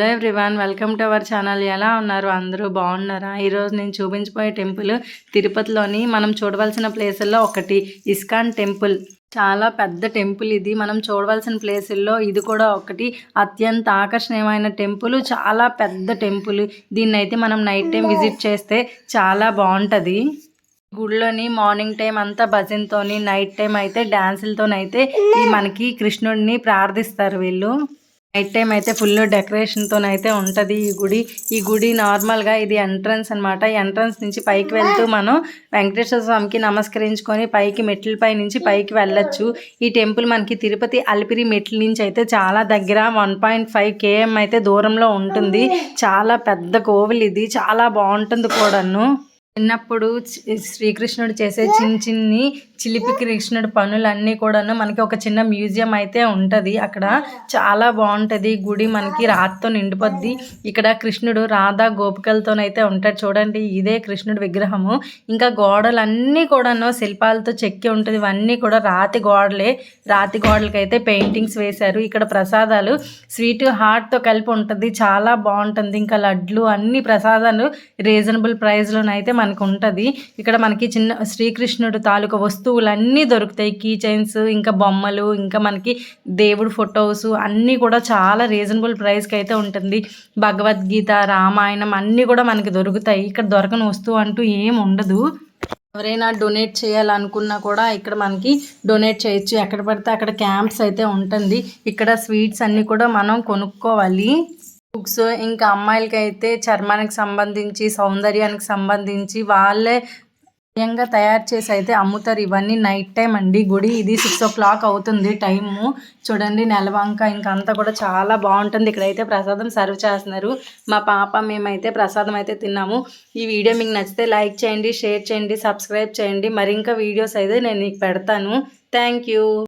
Hello everyone welcome to our channel. ఎలా ఉన్నారు? అందరూ బాగున్నారా? ఈరోజు నేను చూపించబోయే టెంపుల్ తిరుపతిలోని మనం చూడవలసిన ప్లేసుల్లో ఒకటి ఇస్కాన్ టెంపుల్. చాలా పెద్ద టెంపుల్ ఇది. మనం చూడవలసిన ప్లేసుల్లో ఇది కూడా ఒకటి. అత్యంత ఆకర్షణీయమైన టెంపుల్. చాలా పెద్ద టెంపుల్. దీన్ని అయితే మనం నైట్ టైం విజిట్ చేస్తే చాలా బాగుంటుంది. గుడిలోని మార్నింగ్ టైం అంతా భజనతోని నైట్ టైం అయితే డ్యాన్సులతోనైతే ఈ మనకి కృష్ణుడిని ప్రార్థిస్తారు వీళ్ళు. నైట్ టైం అయితే ఫుల్ డెకరేషన్తో అయితే ఉంటుంది ఈ గుడి. ఈ గుడి నార్మల్గా ఇది ఎంట్రన్స్ అనమాట ఎంట్రన్స్ నుంచి పైకి వెళ్తూ మనం వెంకటేశ్వర స్వామికి నమస్కరించుకొని పైకి మెట్ల పై నుంచి పైకి వెళ్ళొచ్చు. ఈ టెంపుల్ మనకి తిరుపతి అలిపిరి మెట్ల నుంచి అయితే చాలా దగ్గర వన్ పాయింట్ ఫైవ్ కేఎం అయితే దూరంలో ఉంటుంది. చాలా పెద్ద కోవిల్ ఇది. చాలా బాగుంటుంది కూడాను. చిన్నప్పుడు శ్రీకృష్ణుడు చేసే చిన్న చిన్ని చిలిపి కృష్ణుడి పనులన్నీ కూడాను మనకి ఒక చిన్న మ్యూజియం అయితే ఉంటుంది. అక్కడ చాలా బాగుంటుంది. గుడి మనకి రాతితో నిండిపోద్ది. ఇక్కడ కృష్ణుడు రాధా గోపికలతోనైతే ఉంటాడు. చూడండి ఇదే కృష్ణుడి విగ్రహము. ఇంకా గోడలన్నీ కూడాను శిల్పాలతో చెక్కి ఉంటుంది. ఇవన్నీ కూడా రాతి గోడలే. రాతి గోడలకైతే పెయింటింగ్స్ వేశారు. ఇక్కడ ప్రసాదాలు స్వీట్ హార్ట్తో కలిపి ఉంటుంది. చాలా బాగుంటుంది. ఇంకా లడ్లు అన్ని ప్రసాదాలు రీజనబుల్ ప్రైస్లోనైతే మనకు ఉంటుంది. ఇక్కడ మనకి చిన్న శ్రీకృష్ణుడు తాలూకా వస్తువులన్నీ దొరుకుతాయి. కీ చైన్స్ ఇంకా బొమ్మలు ఇంకా మనకి దేవుడు ఫొటోస్ అన్నీ కూడా చాలా రీజనబుల్ ప్రైస్కి అయితే ఉంటుంది. భగవద్గీత రామాయణం అన్నీ కూడా మనకి దొరుకుతాయి. ఇక్కడ దొరకని వస్తువు అంటూ ఏం ఉండదు. ఎవరైనా డొనేట్ చేయాలనుకున్నా కూడా ఇక్కడ మనకి డొనేట్ చేయొచ్చు. ఎక్కడ పడితే అక్కడ క్యాంప్స్ అయితే ఉంటుంది. ఇక్కడ స్వీట్స్ అన్నీ కూడా మనం కొనుక్కోవాలి. బుక్స్ ఇంకా అమ్మాయిలకి అయితే చర్మానికి సంబంధించి సౌందర్యానికి సంబంధించి వాళ్ళే స్వయంగా తయారు చేసి అయితే అమ్ముతారు. ఇవన్నీ నైట్ టైం అండి. గుడి ఇది సిక్స్ ఓ క్లాక్ అవుతుంది టైము చూడండి నెలవంక ఇంకా అంతా కూడా చాలా బాగుంటుంది. ఇక్కడైతే ప్రసాదం సర్వ్ చేస్తున్నారు. మా పాప మేమైతే ప్రసాదం అయితే తిన్నాము. ఈ వీడియో మీకు నచ్చితే లైక్ చేయండి షేర్ చేయండి సబ్స్క్రైబ్ చేయండి. మరి ఇంకా వీడియోస్ అయితే నేను మీకు పెడతాను. Thank you